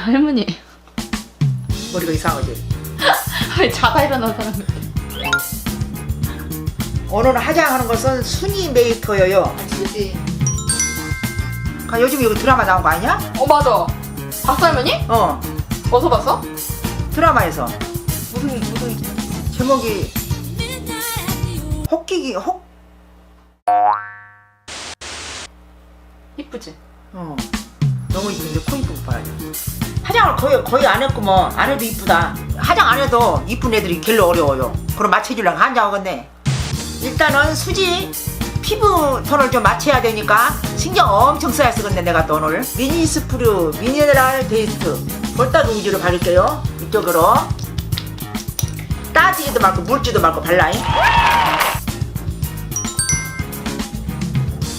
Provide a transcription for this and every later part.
할머니 머리가 이상하지? 왜 자다 일어난 사람 오늘 화장하는 것은 순이 메이커예요. 수지 아, 요즘 이거 드라마 나온 거 아니야? 어 맞아 봤어 할머니? 어, 어디서 봤어? 드라마에서 무슨 무슨 제목이 혹기기 혹. 이쁘지? 어. 너무 이쁜데 코 이쁘고 봐야지. 화장을 거의 거의 안 했구먼. 안 해도 이쁘다. 화장 안 해도 이쁜 애들이 길로 어려워요. 그럼 맞춰주려고 한장하겠네. 일단은 수지 피부 톤을 좀 맞춰야 되니까 신경 엄청 써야 쓰겠네 내가 또 오늘 미니스프루 미네랄 베이스트 볼따구 위주로 바를게요 이쪽으로 따지지도 말고 물지도 말고 발라잉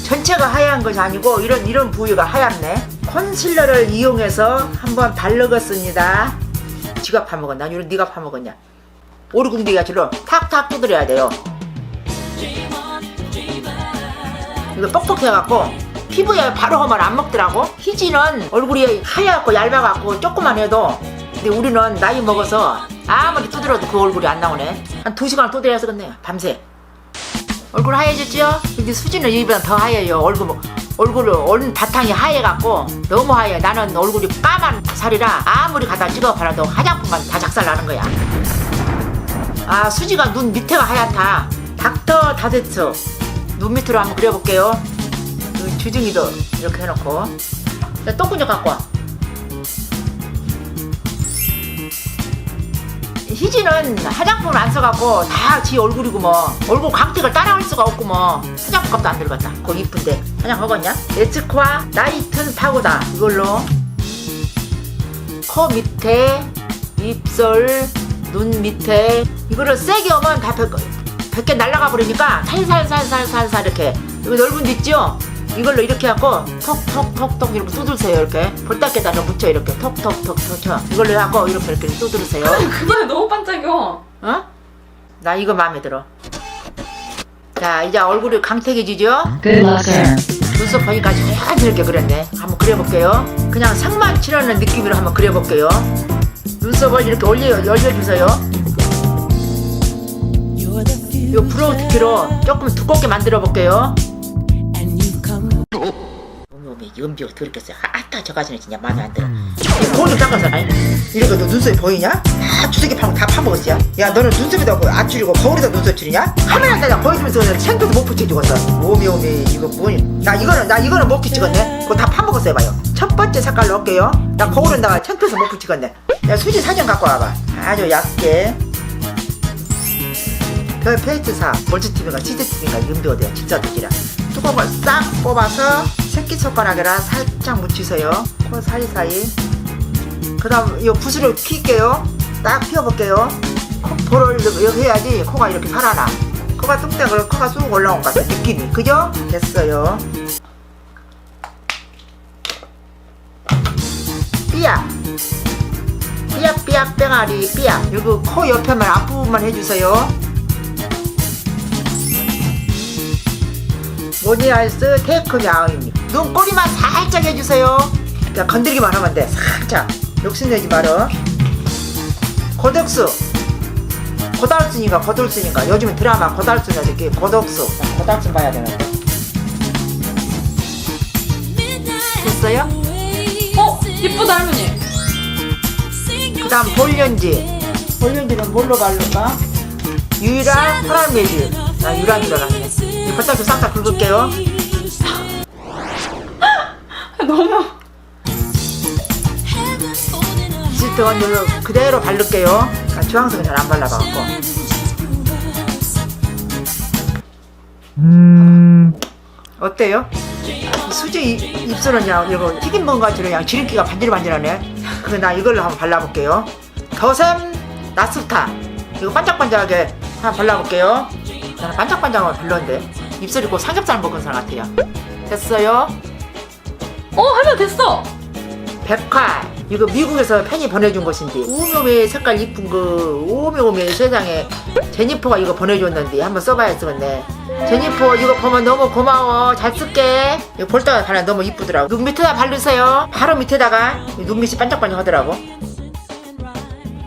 전체가 하얀 것이 아니고 이런 이런 부위가 하얗네. 컨실러를 이용해서 한번 바르겠습니다. 지가 파먹었나? 아니면 네가 파먹었냐? 오리궁대기가 줄로 탁탁 두드려야 돼요. 이거 뻑뻑해갖고 피부에 바로 하면 안 먹더라고. 희지는 얼굴이 하얗고 얇아갖고 조금만 해도 근데 우리는 나이 먹어서 아무리 두드려도 그 얼굴이 안 나오네. 한 두 시간 두드려야 쓰겠네요. 밤새. 얼굴 하얘졌죠? 근데 수지는 이보다 더 하얘요. 얼굴 뭐- 얼굴 얼 바탕이 하얘갖고 너무 하얘. 나는 얼굴이 까만 살이라 아무리 갖다 찍어 발라도 화장품만 다 작살 나는 거야. 아 수지가 눈 밑에가 하얗다. 닥터 다데츠 눈 밑으로 한번 그려볼게요. 그 주둥이도 이렇게 해놓고 자, 똥군요 갖고 와. 희지는 화장품을 안 써갖고 다 지 얼굴이고 뭐 얼굴 광택을 따라할 수가 없고 뭐 화장품 값도 안 들어갔다 그거 이쁜데 화장하겠냐? 에츠코아 나이튼 파우더 이걸로 코 밑에 입술 눈 밑에 이거를 세게 오면 다 벗, 벗게 날아가 버리니까 살살살살살살 이렇게 여기 넓은 데 있죠? 이걸로 이렇게 하고 톡톡톡톡 이렇게 두드세요 이렇게 볼따개다 묻혀 이렇게 톡톡톡톡 이걸로 해갖고 이렇게 이렇게 두드세요 그거에 너무 반짝여 어? 나 이거 마음에 들어. 자, 이제 얼굴이 강태해지죠? Good luck, sir. 눈썹 보니까지 자연스럽게 그렸네. 한번 그려볼게요. 그냥 상만 칠하는 느낌으로 한번 그려볼게요. 눈썹을 이렇게 올려, 열려주세요. 이 브로우 두께로 조금 두껍게 만들어 볼게요. 연비가 더럽겠어요. 아따, 저 가지는 진짜 마음에 안 들어. 거울 좀 닦아서, 아니. 이렇게 너 눈썹이 보이냐? 다 주색이 파고 다 파먹었어. 야, 너는 눈썹에다 뭐 앞줄이고 거울에다 눈썹 줄이냐? 카메라에다 보여주면서 그냥 생도도 못 붙여 죽었어. 오미, 오미, 이거 뭐니? 나 이거는, 나 이거는 못 붙이겠네. 그거 다 파먹었어요, 봐요. 첫 번째 색깔로 할게요. 나 거울에다가 창피해서 못 붙이겠네. 야, 수지 사진 갖고 와봐. 아주 얇게. 별 페이트사 멀티TV가 CCTV가 연비가 돼요 진짜 느끼라 뚜껑을 싹 뽑아서 새끼손가락이라 살짝 묻히세요. 코 사이사이. 그 다음 이 붓으로 킬게요. 딱 피워볼게요. 코를 이렇게 해야지 코가 이렇게 살아나. 코가 뚱땡을 코가 쑥 올라온 것 같아 느낌이. 그죠? 됐어요. 삐약. 삐약 삐약 뺑아리 삐약. 여기 코 옆에만 앞부분만 해주세요 모니알스 테이크 야옹입니다. 눈꼬리만 살짝 해주세요. 그냥 건드리기만 하면 돼. 살짝. 욕심내지 말어. 고덕수. 고달순이가 고돌순이가 요즘은 드라마 고달순이가 이렇게 고덕수. 고달순 봐야 되는데. 됐어요? 어? 이쁘다 할머니 그 다음 볼련지. 볼련지는 뭘로 바를까? 유라 파란메지. 나 유라인 줄 알았네. 이 버딱 좀 싹다 긁을게요. 너무 시트건 이로 그대로 바를게요. 아, 주황색은 잘 안 발라봐갖고. 어때요? 이 수지 이- 입술은 그냥 이거 튀김 먹은 것처럼 그냥 지름기가 반질반질하네. 그래 나 이걸로 한번 발라볼게요. 더샘 나스타 이거 반짝반짝하게 한번 발라볼게요. 나는 반짝반짝한 별로인데 입술이 꼭 삼겹살 먹은 사람 같아요. 됐어요? 어 할머니 됐어. 백화 이거 미국에서 팬이 보내준 것인데 오묘미 색깔 이쁜 거 오묘미 세상에 제니퍼가 이거 보내줬는데 한번 써봐야 쓰겠네. 제니퍼 이거 보면 너무 고마워. 잘 쓸게. 이거 볼 때마다 바르면 너무 이쁘더라고. 눈 밑에다 바르세요. 바로 밑에다가 이 눈밑이 반짝반짝 하더라고.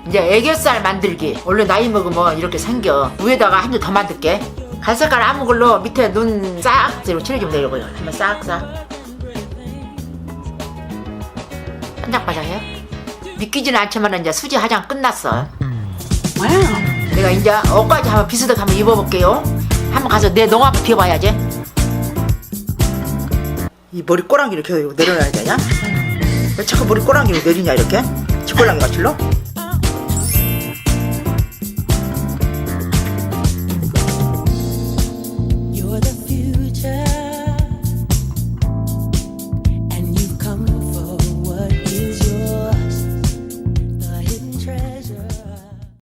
이제 애교살 만들기. 원래 나이 먹으면 이렇게 생겨. 위에다가 한 줄 더 만들게 갈색깔 아무 걸로 밑에 눈싹 칠해주면 돼요 이거 한번 싹싹 반짝반짝해요 믿기지는 않지만 이제 수지 화장 끝났어 내가 이제 옷까지 한번 비슷하게 한번 입어볼게요. 한번 가서 내농 한번 피워봐야지. 이 머리 꼬랑기 이렇게 내려놔야 되냐? 왜 자꾸 머리 꼬랑기로 내리냐 이렇게? 쥐꼬랑이 같을로?